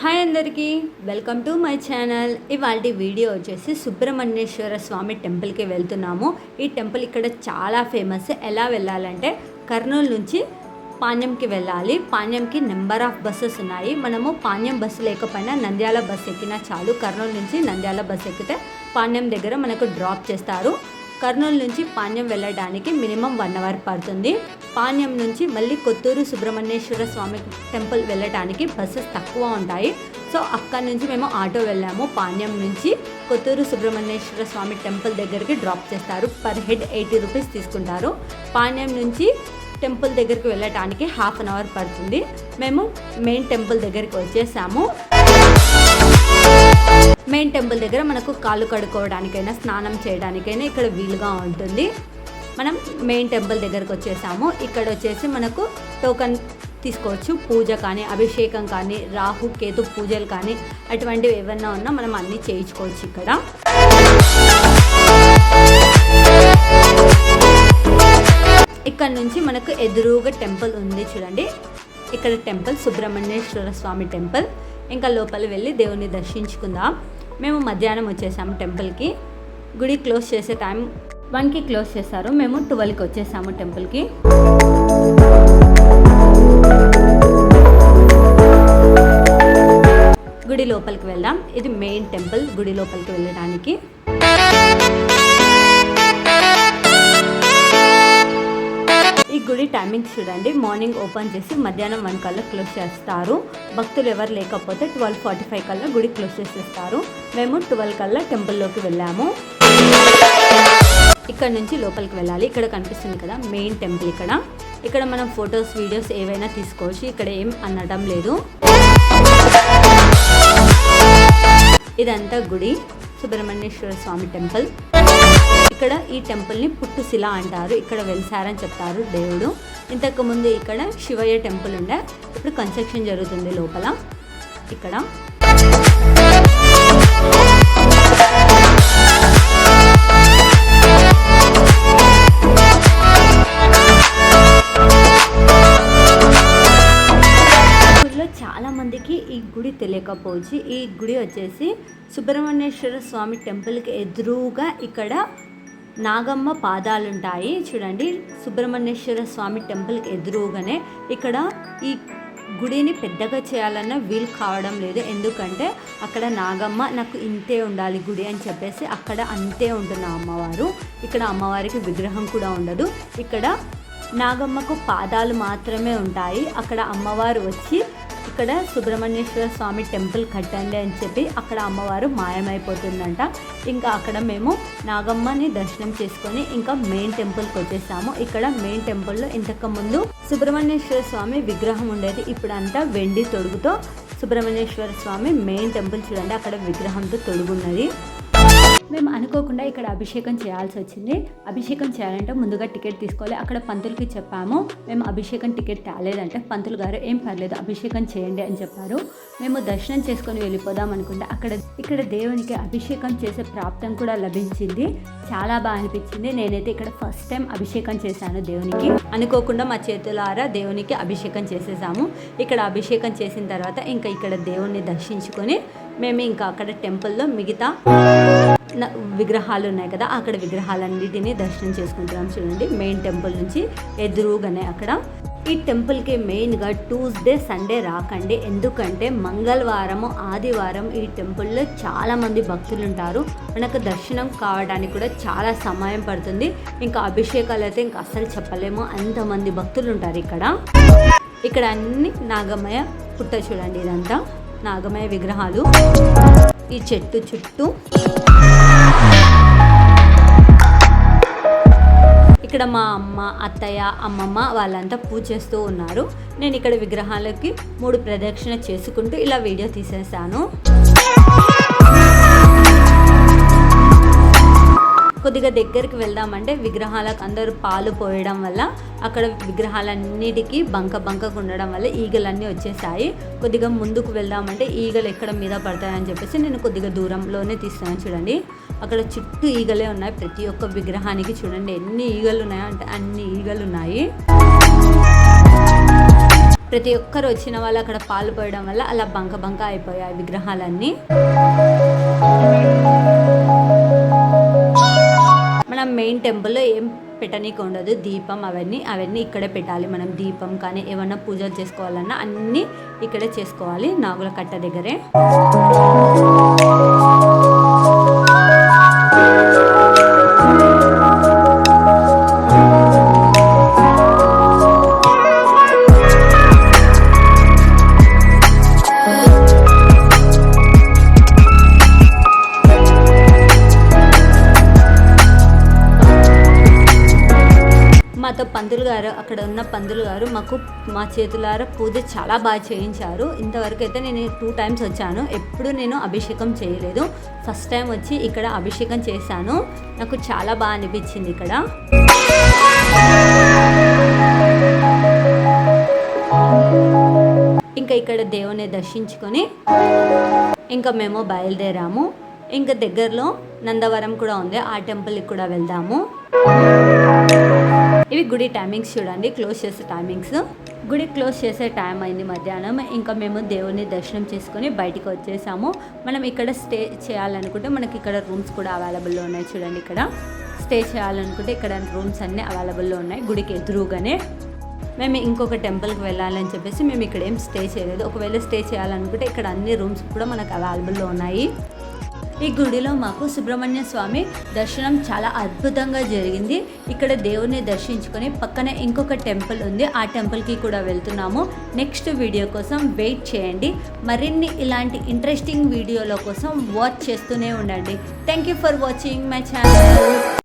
Hi అందరికీ. Welcome to my channel. ఇవాళ video వచ్చేసి సుబ్రహ్మణ్యేశ్వర స్వామి టెంపుల్కి వెళ్తున్నాము. ఈ టెంపుల్ ఇక్కడ చాలా ఫేమస్. ఎలా వెళ్ళాలంటే కర్నూలు నుంచి పాణ్యంకి వెళ్ళాలి. పాణ్యంకి నెంబర్ ఆఫ్ బస్సెస్ ఉన్నాయి. మనము పాణ్యం బస్సు లేకపోయినా నంద్యాల బస్సు ఎక్కినా చాలు. కర్నూలు నుంచి నంద్యాల బస్సు ఎక్కితే పాణ్యం దగ్గర మనకు డ్రాప్ చేస్తారు. కర్నూలు నుంచి పాణ్యం వెళ్ళడానికి మినిమం వన్ అవర్ పడుతుంది. పాణ్యం నుంచి మళ్ళీ కొత్తూరు సుబ్రహ్మణ్యేశ్వర స్వామి టెంపుల్ వెళ్ళడానికి బస్సెస్ తక్కువ ఉంటాయి. సో అక్కడి నుంచి మేము ఆటో వెళ్ళాము. పాణ్యం నుంచి కొత్తూరు సుబ్రహ్మణ్యేశ్వర స్వామి టెంపుల్ దగ్గరికి డ్రాప్ చేస్తారు. పర్ హెడ్ ఎయిటీ రూపీస్ తీసుకుంటారు. పాణ్యం నుంచి టెంపుల్ దగ్గరికి వెళ్ళటానికి హాఫ్ అన్ అవర్ పడుతుంది. మేము మెయిన్ టెంపుల్ దగ్గరికి వచ్చేసాము. మెయిన్ టెంపుల్ దగ్గర మనకు కాళ్ళు కడుక్కోవడానికైనా స్నానం చేయడానికైనా ఇక్కడ వీలుగా ఉంటుంది. మనం మెయిన్ టెంపుల్ దగ్గరకు వచ్చేసాము. ఇక్కడ వచ్చేసి మనకు టోకన్ తీసుకోవచ్చు. పూజ కానీ అభిషేకం కానీ రాహు కేతు పూజలు కానీ అటువంటివి ఏమన్నా ఉన్నా మనం అన్నీ చేయించుకోవచ్చు ఇక్కడ. ఇక్కడ నుంచి మనకు ఎదురుగా టెంపుల్ ఉంది చూడండి. ఇక్కడ టెంపుల్ సుబ్రహ్మణ్యేశ్వర స్వామి టెంపుల్. ఇంకా లోపల వెళ్ళి దేవుని దర్శించుకుందాం. మేము మధ్యాహ్నం వచ్చేసాము టెంపుల్కి. గుడి క్లోజ్ చేసే టైం వన్కి క్లోజ్ చేశారు. మేము ట్వెల్వ్కి వచ్చేసాము టెంపుల్కి. గుడి లోపలికి వెళ్దాం. ఇది మెయిన్ టెంపుల్ గుడి లోపలికి వెళ్ళడానికి. గుడి టైమింగ్స్ చూడండి. మార్నింగ్ ఓపెన్ చేసి మధ్యాహ్నం వన్ కల్లా క్లోజ్ చేస్తారు. భక్తులు ఎవరు లేకపోతే ట్వెల్వ్ ఫార్టీ ఫైవ్ కల్లా గుడి క్లోజ్ చేసేస్తారు. మేము ట్వెల్వ్ కల్లా టెంపుల్లోకి వెళ్ళాము. ఇక్కడ నుంచి లోపలికి వెళ్ళాలి. ఇక్కడ కనిపిస్తుంది కదా మెయిన్ టెంపుల్ ఇక్కడ. ఇక్కడ మనం ఫొటోస్ వీడియోస్ ఏవైనా తీసుకోవచ్చు. ఇక్కడ ఏం అనడం లేదు. ఇదంతా గుడి. సుబ్రహ్మణ్యేశ్వర స్వామి టెంపుల్ ఇక్కడ ఈ టెంపుల్ని పుట్టుశిల అంటారు. ఇక్కడ వెలిసారని చెప్తారు దేవుడు. ఇంతకు ముందు ఇక్కడ శివయ్య టెంపుల్ ఉండే. ఇప్పుడు కన్స్ట్రక్షన్ జరుగుతుంది లోపల. ఇక్కడ. చాలా మందికి ఈ గుడి తెలియకపోవచ్చు. ఈ గుడి వచ్చేసి సుబ్రహ్మణ్యేశ్వర స్వామి టెంపుల్కి ఎదురుగా ఇక్కడ నాగమ్మ పాదాలుంటాయి. చూడండి సుబ్రహ్మణ్యేశ్వర స్వామి టెంపుల్కి ఎదురుగానే ఇక్కడ ఈ గుడిని పెద్దగా చేయాలన్న వీలు కావడం లేదు. ఎందుకంటే అక్కడ నాగమ్మ నాకు ఇంతే ఉండాలి గుడి అని చెప్పేసి అక్కడ అంతే ఉంటుంది అమ్మవారు. ఇక్కడ అమ్మవారికి విగ్రహం కూడా ఉండదు. ఇక్కడ నాగమ్మకు పాదాలు మాత్రమే ఉంటాయి. అక్కడ అమ్మవారు వచ్చి ఇక్కడ సుబ్రహ్మణ్యేశ్వర స్వామి టెంపుల్ కట్టండి అని చెప్పి అక్కడ అమ్మవారు మాయమైపోతుందంట. ఇంకా అక్కడ మేము నాగమ్మని దర్శనం చేసుకొని ఇంకా మెయిన్ టెంపుల్కి వచ్చేసాము. ఇక్కడ మెయిన్ టెంపుల్లో ఇంతకు ముందు సుబ్రహ్మణ్యేశ్వర స్వామి విగ్రహం ఉండేది. ఇప్పుడంతా వెండి తొడుగుతో సుబ్రహ్మణ్యేశ్వర స్వామి మెయిన్ టెంపుల్ చూడండి అక్కడ విగ్రహంతో తొడుగున్నది. మేము అనుకోకుండా ఇక్కడ అభిషేకం చేయాల్సి వచ్చింది. అభిషేకం చేయాలంటే ముందుగా టికెట్ తీసుకోవాలి. అక్కడ పంతులకి చెప్పాము. మేము అభిషేకం టికెట్ తేలేదంటే పంతులు గారు ఏం పర్లేదు అభిషేకం చేయండి అని చెప్పారు. మేము దర్శనం చేసుకొని వెళ్ళిపోదాం అనుకుంటే అక్కడ ఇక్కడ దేవునికి అభిషేకం చేసే ప్రాప్తం కూడా లభించింది. చాలా బాగా అనిపించింది. నేనైతే ఇక్కడ ఫస్ట్ టైం అభిషేకం చేశాను దేవునికి. అనుకోకుండా మా చేతులారా దేవునికి అభిషేకం చేసేసాము. ఇక్కడ అభిషేకం చేసిన తర్వాత ఇంకా ఇక్కడ దేవుణ్ణి దర్శించుకొని మేము ఇంకా అక్కడ టెంపుల్లో మిగతా విగ్రహాలు ఉన్నాయి కదా అక్కడ విగ్రహాలన్నిటినీ దర్శనం చేసుకుంటున్నాం చూడండి. మెయిన్ టెంపుల్ నుంచి ఎదురుగానే అక్కడ. ఈ టెంపుల్కి మెయిన్గా ట్యూస్డే సండే రాకండి. ఎందుకంటే మంగళవారం ఆదివారం ఈ టెంపుల్లో చాలా మంది భక్తులు ఉంటారు. మనకు దర్శనం కావడానికి కూడా చాలా సమయం పడుతుంది. ఇంకా అభిషేకాలు అయితే ఇంకా అస్సలు చెప్పలేము. అంతమంది భక్తులు ఉంటారు ఇక్కడ. ఇక్కడ అన్ని నాగమయ పుట్ట చూడండి ఇదంతా. నాగమయ విగ్రహాలు. ఈ చెట్టు చుట్టూ. ఇక్కడ మా అమ్మ అత్తయ్య అమ్మమ్మ వాళ్ళంతా పూజ చేస్తూ ఉన్నారు. నేను ఇక్కడ విగ్రహాలకి మూడు ప్రదక్షిణ చేసుకుంటూ ఇలా వీడియో తీసేసాను కొద్దిగా దగ్గరికి వెళ్దామంటే విగ్రహాలకు అందరూ పాలు పోయడం వల్ల అక్కడ విగ్రహాలన్నిటికీ బంక బంకకు ఉండడం వల్ల ఈగలన్నీ వచ్చేసాయి. కొద్దిగా ముందుకు వెళ్దామంటే ఈగలు ఎక్కడ మీద పడతాయని చెప్పేసి నేను కొద్దిగా దూరంలోనే తీస్తున్నాను చూడండి. అక్కడ చుట్టూ ఈగలే ఉన్నాయి. ప్రతి ఒక్క విగ్రహానికి చూడండి ఎన్ని ఈగలు ఉన్నాయో అంటే అన్ని ఈగలు ఉన్నాయి. ప్రతి ఒక్కరు వచ్చిన వాళ్ళు అక్కడ పాలు పోయడం వల్ల అలా బంక బంక అయిపోయాయి విగ్రహాలన్నీ. మనం మెయిన్ టెంపుల్లో ఏం పెట్టనీకి ఉండదు. దీపం అవన్నీ అవన్నీ ఇక్కడే పెట్టాలి మనం. దీపం కానీ ఏమన్నా పూజలు చేసుకోవాలన్నా అన్నీ ఇక్కడే చేసుకోవాలి. నాగుల కట్ట దగ్గరే. పంతులు గారు అక్కడ ఉన్న పంతులు గారు మాకు మా చేతులారా పూజ చాలా బాగా చేయించారు. ఇంతవరకు అయితే నేను టూ టైమ్స్ వచ్చాను. ఎప్పుడు నేను అభిషేకం చేయలేదు. ఫస్ట్ టైం వచ్చి ఇక్కడ అభిషేకం చేశాను. నాకు చాలా బాగా అనిపించింది ఇక్కడ. ఇంకా ఇక్కడ దేవుని దర్శించుకొని ఇంకా మేము బయలుదేరాము. ఇంకా దగ్గరలో నందవరం కూడా ఉంది. ఆ టెంపుల్కి కూడా వెళ్దాము. ఇవి గుడి టైమింగ్స్ చూడండి క్లోజ్ చేసే టైమింగ్స్ గుడి క్లోజ్ చేసే టైం అయింది మధ్యాహ్నం. ఇంకా మేము దేవుని దర్శనం చేసుకొని బయటికి వచ్చేసాము. మనం ఇక్కడ స్టే చేయాలనుకుంటే మనకి ఇక్కడ రూమ్స్ కూడా అవైలబుల్లో ఉన్నాయి చూడండి ఇక్కడ. స్టే చేయాలనుకుంటే ఇక్కడ రూమ్స్ అన్నీ అవైలబుల్లో ఉన్నాయి గుడికి ఎదురుగానే. మేము ఇంకొక టెంపుల్కి వెళ్ళాలని చెప్పేసి మేము ఇక్కడ ఏం స్టే చేయలేదు. ఒకవేళ స్టే చేయాలనుకుంటే ఇక్కడ అన్ని రూమ్స్ కూడా మనకు అవైలబుల్లో ఉన్నాయి. ఈ గుడిలో మాకు సుబ్రహ్మణ్య స్వామి దర్శనం చాలా అద్భుతంగా జరిగింది. ఇక్కడ దేవుణ్ణి దర్శించుకొని పక్కనే ఇంకొక టెంపుల్ ఉంది. ఆ టెంపుల్కి కూడా వెళ్తున్నాము. నెక్స్ట్ వీడియో కోసం వెయిట్ చేయండి. మరిన్ని ఇలాంటి ఇంట్రెస్టింగ్ వీడియోల కోసం వాచ్ చేస్తూనే ఉండండి. Thank you for watching my channel